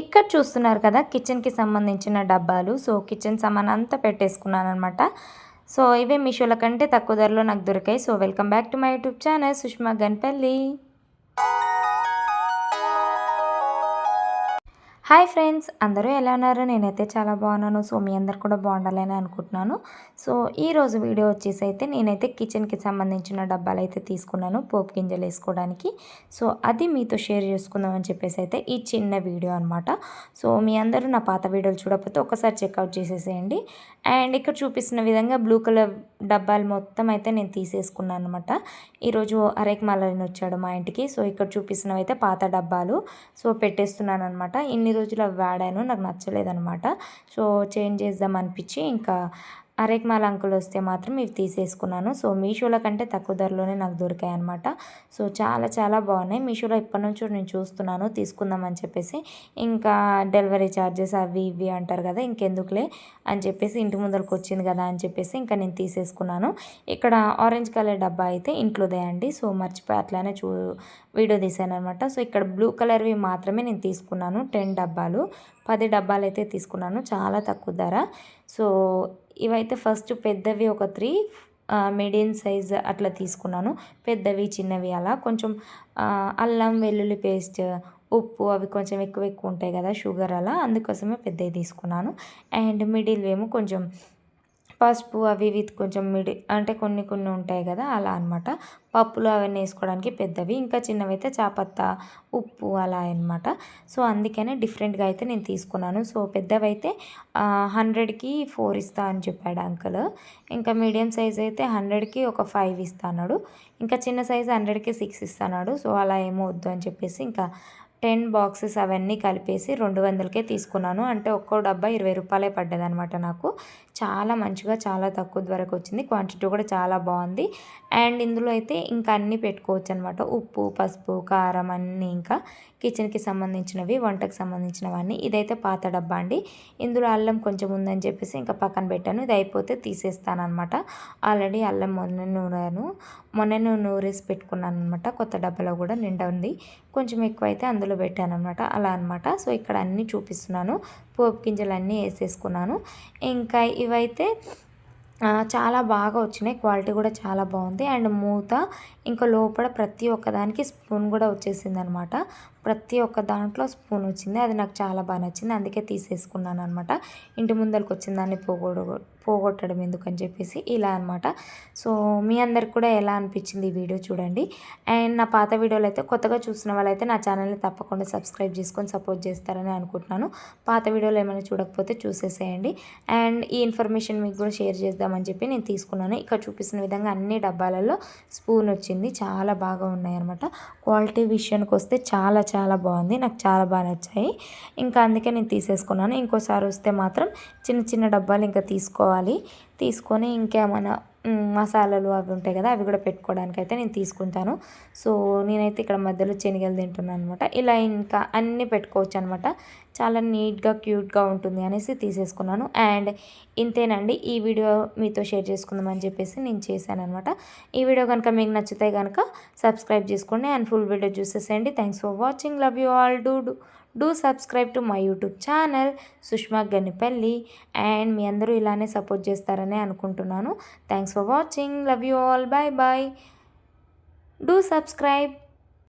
ఇక్కడ చూస్తున్నారు కదా కిచెన్కి సంబంధించిన డబ్బాలు. సో కిచెన్ సామాన్ అంతా పెట్టేసుకున్నాను అనమాట సో ఇవే మీషోల కంటే తక్కువ ధరలో నాకు దొరికాయి. So welcome back to my YouTube channel Sushma Ganpalli hi friends అందరూ ఎలా ఉన్నారు? నేనైతే చాలా బాగున్నాను. సో మీ అందరు కూడా బాగుండాలని అనుకుంటున్నాను. సో ఈరోజు వీడియో వచ్చేసి అయితే నేనైతే కిచెన్కి సంబంధించిన డబ్బాలు అయితే తీసుకున్నాను పోపు గింజలు వేసుకోవడానికి. సో అది మీతో షేర్ చేసుకుందామని చెప్పేసి అయితే ఈ చిన్న వీడియో అనమాట సో మీ అందరూ నా పాత వీడియోలు చూడకపోతే ఒకసారి చెక్అవుట్ చేసేసేయండి. అండ్ ఇక్కడ చూపిస్తున్న విధంగా బ్లూ కలర్ డబ్బాలు మొత్తం అయితే నేను తీసేసుకున్నాను అనమాట ఈరోజు అరేక్ మాలని వచ్చాడు మా ఇంటికి. సో ఇక్కడ చూపిస్తున్నవి అయితే పాత డబ్బాలు. సో పెట్టేస్తున్నాను అనమాట ఇన్ని రోజులు అవి వాడాను. నాకు నచ్చలేదనమాట సో చేంజ్ చేద్దాం అనిపించి ఇంకా అరేక్మాల అంకుల్ వస్తే మాత్రం ఇవి తీసేసుకున్నాను. సో మీషోలో కంటే తక్కువ ధరలోనే నాకు దొరికాయి అనమాట సో చాలా చాలా బాగున్నాయి. మీషోలో ఇప్పటి నుంచో నేను చూస్తున్నాను. తీసుకుందామని చెప్పేసి ఇంకా డెలివరీ ఛార్జెస్ అవి ఇవి అంటారు కదా ఇంకెందుకులే అని చెప్పేసి ఇంటి ముందరకు వచ్చింది కదా అని చెప్పేసి ఇంకా నేను తీసేసుకున్నాను. ఇక్కడ ఆరెంజ్ కలర్ డబ్బా అయితే ఇంట్లోదే అండి. సో మర్చిపోయి అట్లానే చూ వీడియో తీసాను అనమాట సో ఇక్కడ బ్లూ కలర్వి మాత్రమే నేను తీసుకున్నాను. టెన్ డబ్బాలు పది డబ్బాలు అయితే తీసుకున్నాను. చాలా తక్కువ ధర. సో ఇవైతే ఫస్ట్ పెద్దవి ఒక త్రీ మీడియం సైజ్ అట్లా తీసుకున్నాను. పెద్దవి చిన్నవి అలా. కొంచెం అల్లం వెల్లుల్లి పేస్ట్ ఉప్పు అవి కొంచెం ఎక్కువ ఎక్కువ ఉంటాయి కదా షుగర్ అలా. అందుకోసమే పెద్దవి తీసుకున్నాను. అండ్ మిడిల్ ఏమో కొంచెం పసుపు అవి ఇవి కొంచెం మిడి అంటే కొన్ని కొన్ని ఉంటాయి కదా అలా అనమాట పప్పులు అవన్నీ వేసుకోవడానికి పెద్దవి. ఇంకా చిన్నవి అయితే చాపత్త ఉప్పు అలా అనమాట సో అందుకనే డిఫరెంట్గా అయితే నేను తీసుకున్నాను. సో పెద్దవి అయితే హండ్రెడ్కి ఫోర్ ఇస్తా అని చెప్పాడు అంకుల్. ఇంకా మీడియం సైజ్ అయితే హండ్రెడ్కి ఒక ఫైవ్ ఇస్తాడు ఇంకా చిన్న సైజ్ హండ్రెడ్కి సిక్స్ ఇస్తాడు సో అలా ఏమో వద్దు అని చెప్పేసి ఇంకా టెన్ బాక్సెస్ అవన్నీ కలిపేసి రెండు వందలకే తీసుకున్నాను. అంటే ఒక్కో డబ్బా ఇరవై రూపాయలే పడ్డదనమాట నాకు. చాలా మంచిగా చాలా తక్కువ ధరకు వచ్చింది. క్వాంటిటీ కూడా చాలా బాగుంది. అండ్ ఇందులో అయితే ఇంకా అన్నీ పెట్టుకోవచ్చు అనమాట ఉప్పు పసుపు కారం అన్నీ ఇంకా కిచెన్కి సంబంధించినవి వంటకు సంబంధించినవన్నీ. ఇదైతే పాత డబ్బా అండి. ఇందులో అల్లం కొంచెం ఉందని చెప్పేసి ఇంకా పక్కన పెట్టాను. ఇది అయిపోతే తీసేస్తాను అనమాట ఆల్రెడీ అల్లం మొన్న నూరాను. మొన్న నూరేసి పెట్టుకున్నాను అనమాట కొత్త డబ్బాలో కూడా నిండా ఉంది. కొంచెం ఎక్కువ అయితే అందులో పెట్టాను అనమాట అలా అనమాట సో ఇక్కడ అన్నీ చూపిస్తున్నాను. పోపు గింజలు అన్నీ వేసేసుకున్నాను. ఇంకా ఇవైతే చాలా బాగా వచ్చినాయి. క్వాలిటీ కూడా చాలా బాగుంది. అండ్ మూత ఇంకా లోపల ప్రతి ఒక్కదానికి స్పూన్ కూడా వచ్చేసింది అనమాట ప్రతి ఒక్క దాంట్లో స్పూన్ వచ్చింది. అది నాకు చాలా బాగా నచ్చింది. అందుకే తీసేసుకున్నాను అనమాట ఇంటి ముందరికి వచ్చిన దాన్ని పోగొడ పోగొట్టడం ఎందుకని చెప్పేసి ఇలా అనమాట సో మీ అందరికి కూడా ఎలా అనిపించింది ఈ వీడియో చూడండి. అండ్ నా పాత వీడియోలు అయితే కొత్తగా చూసిన వాళ్ళైతే నా ఛానల్ని తప్పకుండా సబ్స్క్రైబ్ చేసుకొని సపోర్ట్ చేస్తారని అనుకుంటున్నాను. పాత వీడియోలు ఏమైనా చూడకపోతే చూసేసేయండి. అండ్ ఈ ఇన్ఫర్మేషన్ మీకు కూడా షేర్ చేద్దామని చెప్పి నేను తీసుకున్నాను. ఇక్కడ చూపిస్తున్న విధంగా అన్ని డబ్బాలలో స్పూన్ వచ్చింది. చాలా బాగా ఉన్నాయి అనమాట క్వాలిటీ విషయానికి వస్తే చాలా చాలా బాగుంది. నాకు చాలా బాగా నచ్చాయి. ఇంకా అందుకే నేను తీసేసుకున్నాను. ఇంకోసారి వస్తే మాత్రం చిన్న చిన్న డబ్బాలు ఇంకా తీసుకోవాలి. తీసుకొని ఇంకేమైనా మసాలాలు అవి ఉంటాయి కదా అవి కూడా పెట్టుకోవడానికి అయితే నేను తీసుకుంటాను. సో నేనైతే ఇక్కడ మధ్యలో శనగలు తింటున్నాను అనమాట ఇలా ఇంకా అన్నీ పెట్టుకోవచ్చు అనమాట చాలా నీట్గా క్యూట్గా ఉంటుంది అనేసి తీసేసుకున్నాను. అండ్ ఇంతేనండి ఈ వీడియో మీతో షేర్ చేసుకుందామని చెప్పేసి నేను చేశాను అనమాట ఈ వీడియో కనుక మీకు నచ్చితే కనుక సబ్స్క్రైబ్ చేసుకోండి. అండ్ ఫుల్ వీడియో చూసేసేయండి. Thanks for watching. Love you all. Do do subscribe to my YouTube channel Sushma Ganipalli and మీ అందరూ ఇలానే సపోర్ట్ చేస్తారని అనుకుంటున్నాను. Thanks Thanks for watching. Love you all. Bye bye. Do subscribe.